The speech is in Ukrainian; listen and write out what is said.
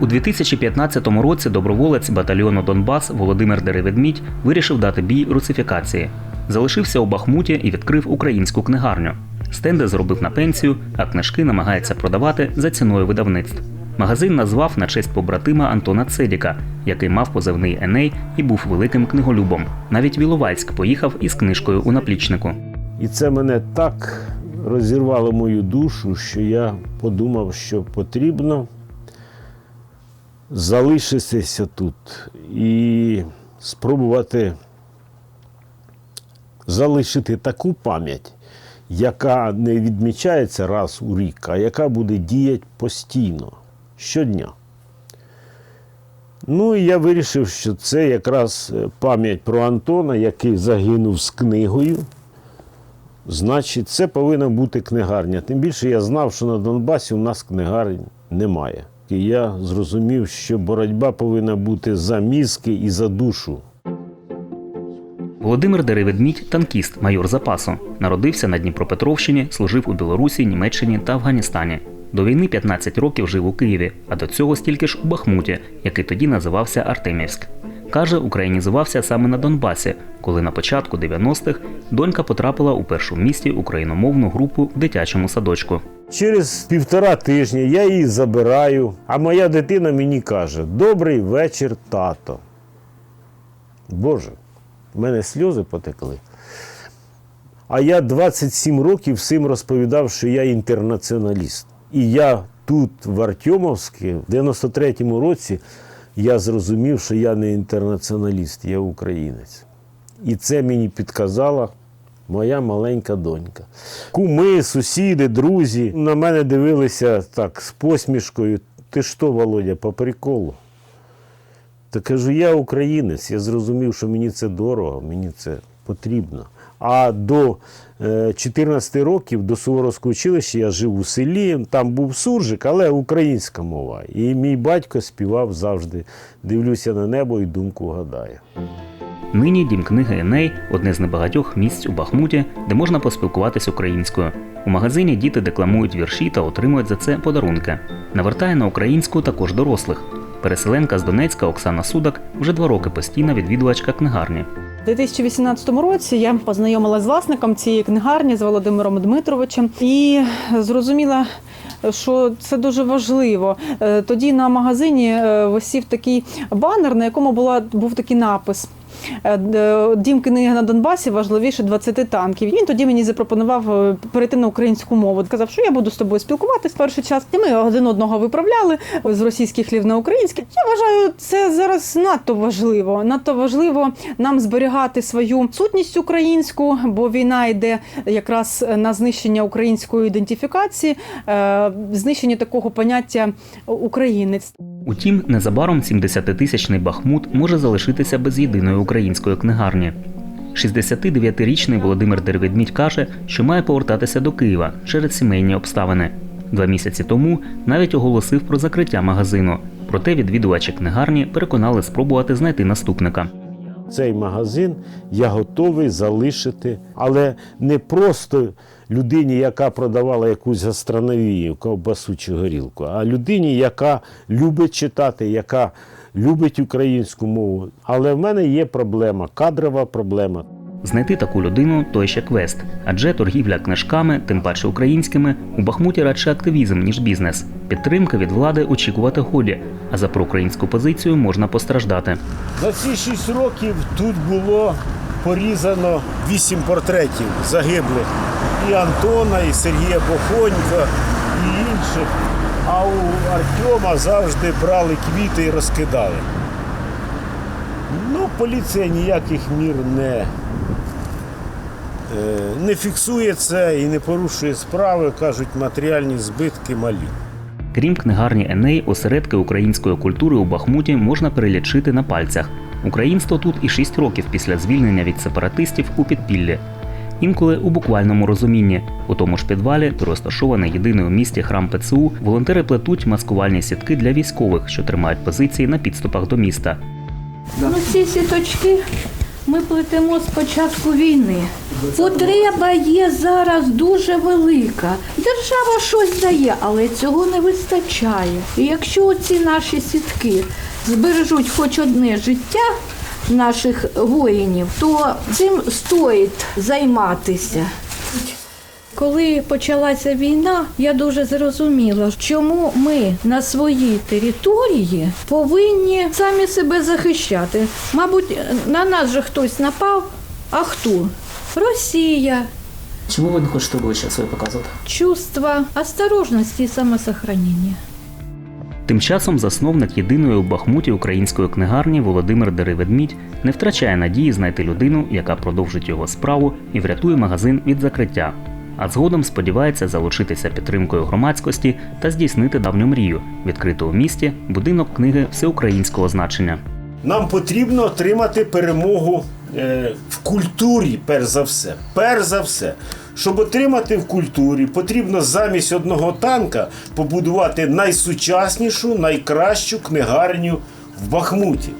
У 2015 році доброволець батальйону Донбас Володимир Дереведмідь вирішив дати бій русифікації. Залишився у Бахмуті і відкрив українську книгарню. Стенди зробив на пенсію, а книжки намагається продавати за ціною видавництв. Магазин назвав на честь побратима Антона Цедіка, який мав позивний Еней і був великим книголюбом. Навіть в Іловайськ поїхав із книжкою у наплічнику. І це мене так розірвало мою душу, що я подумав, що потрібно залишитися тут і спробувати залишити таку пам'ять, яка не відмічається раз у рік, а яка буде діяти постійно, щодня. Ну і я вирішив, що це якраз е, пам'ять про Антона, який загинув з книгою. Значить, це повинна бути книгарня. Тим більше я знав, що на Донбасі у нас книгарень немає. І я зрозумів, що боротьба повинна бути за мізки і за душу. Володимир Дереведмідь – танкіст, майор запасу. Народився на Дніпропетровщині, служив у Білорусі, Німеччині та Афганістані. До війни 15 років жив у Києві, а до цього стільки ж у Бахмуті, який тоді називався Артемівськ. Каже, українізувався саме на Донбасі, коли на початку 90-х донька потрапила у першу місті україномовну групу в дитячому садочку. Через півтора тижня я її забираю, а моя дитина мені каже: Добрий вечір, тато. Боже, в мене сльози потекли. А я 27 років всім розповідав, що я інтернаціоналіст. І я тут, в Артемовське, в 93-му році, я зрозумів, що я не інтернаціоналіст, я українець. І це мені підказала моя маленька донька. Куми, сусіди, друзі на мене дивилися так з посмішкою. Ти що, Володя, по приколу? Та кажу, я українець, я зрозумів, що мені це дорого, мені це потрібно. А до е, 14 років, до Суворовського училища, я жив у селі, там був суржик, але українська мова. І мій батько співав завжди Дивлюся на небо і думку гадаю. Нині дім книги Еней одне з небагатьох місць у Бахмуті, де можна поспілкуватись українською. У магазині діти декламують вірші та отримують за це подарунки. Навертає на українську також дорослих. Переселенка з Донецька Оксана Судак вже два роки постійна відвідувачка книгарні. У 2018 році я познайомилася з власником цієї книгарні з Володимиром Дмитровичем і зрозуміла. Що це дуже важливо. Е, Тоді на магазині е, висів такий банер, на якому була був такий напис. Е, д- Дім книги на Донбасі важливіше 20 танків. Він тоді мені запропонував е, перейти на українську мову. Сказав, що я буду з тобою спілкуватись перший час. І ми один одного виправляли з російських слів на українське. Я вважаю, це зараз надто важливо. Надто важливо нам зберігати свою сутність українську, бо війна йде якраз на знищення української ідентифікації, е, знищення такого поняття українець. Утім, незабаром 70-тисячний Бахмут може залишитися без єдиної української книгарні. 69-річний Володимир Дервідмідь каже, що має повертатися до Києва через сімейні обставини. Два місяці тому навіть оголосив про закриття магазину. Проте відвідувачі книгарні переконали спробувати знайти наступника. Цей магазин я готовий залишити, але не просто людині, яка продавала якусь гастрономію, ковбасу чи горілку, а людині, яка любить читати, яка любить українську мову. Але в мене є проблема, кадрова проблема. Знайти таку людину той ще квест, адже торгівля книжками, тим паче українськими, у Бахмуті радше активізм, ніж бізнес. Підтримки від влади очікувати годі, а за проукраїнську позицію можна постраждати. За ці шість років тут було порізано вісім портретів загиблих. І Антона, і Сергія Бохонька, і інших. А у Артема завжди брали квіти і розкидали. Ну, поліція ніяких мір не, не фіксує це і не порушує справи, кажуть, матеріальні збитки малі. Крім книгарні Еней, осередки української культури у Бахмуті можна перелічити на пальцях. Українство тут і 6 років після звільнення від сепаратистів у підпіллі. Інколи у буквальному розумінні. У тому ж підвалі, де розташований єдиний у місті храм ПЦУ, волонтери плетуть маскувальні сітки для військових, що тримають позиції на підступах до міста. Ну, ці сіточки ми плетемо з початку війни. Потреба є зараз дуже велика. Держава щось дає, але цього не вистачає. І якщо ці наші сітки збережуть хоч одне життя наших воїнів, то цим стоїть займатися. Коли почалася війна, я дуже зрозуміла, чому ми на своїй території повинні самі себе захищати. Мабуть, на нас же хтось напав, а хто? Росія, Чому ви не хочете обличчя своє показувати? чувство осторожності і самосохранення. Тим часом засновник єдиної у Бахмуті української книгарні Володимир Дереведмідь не втрачає надії знайти людину, яка продовжить його справу і врятує магазин від закриття. А згодом сподівається залучитися підтримкою громадськості та здійснити давню мрію відкрити у місті будинок книги всеукраїнського значення. Нам потрібно отримати перемогу в культурі, перш за все. Перш за все. Щоб отримати в культурі, потрібно замість одного танка побудувати найсучаснішу, найкращу книгарню в Бахмуті.